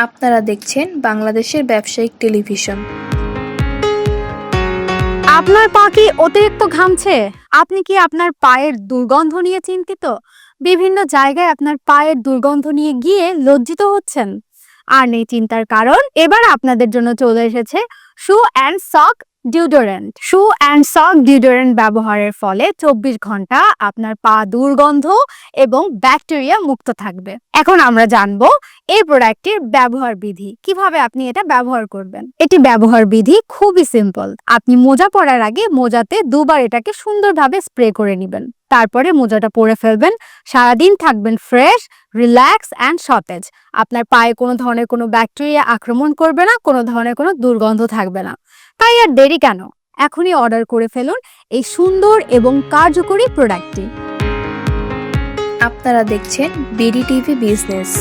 আপনারা দেখছেন বাংলাদেশের ব্যবসায়িক টেলিভিশন। আপনার পা কি অতিরিক্ত ঘামছে? আপনি কি আপনার পায়ের দুর্গন্ধ নিয়ে চিন্তিত? বিভিন্ন জায়গায় আপনার পায়ের দুর্গন্ধ নিয়ে গিয়ে লজ্জিত হচ্ছেন। আর নেই চিন্তার কারণ, এবার আপনাদের জন্য চলে এসেছে shoe and sock deodorant shoe and sock deodorant ব্যবহারের ফলে চব্বিশ ঘণ্টা আপনার পা দুর্গন্ধ এবং ব্যাকটেরিয়া মুক্ত থাকবে। এখন আমরা জানব এই প্রোডাক্টটির ব্যবহার বিধি। কীভাবে আপনি এটা ব্যবহার করবেন? এটি ব্যবহার বিধি খুবই সিম্পল আপনি মোজা পরার আগে মোজাতে দুবার এটাকে সুন্দরভাবে স্প্রে করে নেবেন। তারপরে মোজাটা পরে ফেলবেন। সারাদিন থাকবেন ফ্রেশ রিল্যাক্স অ্যান্ড সতেজ। আপনার পায়ে কোনো ধরনের কোনো ব্যাকটেরিয়া আক্রমণ করবে না, কোনো ধরনের কোনো দুর্গন্ধ থাকবে না। তাই আর দেরি কেন? এখনই অর্ডার করে ফেলুন এই সুন্দর এবং কার্যকরী প্রোডাক্টটি আপনারা দেখছেন বিডি টিভি বিজনেস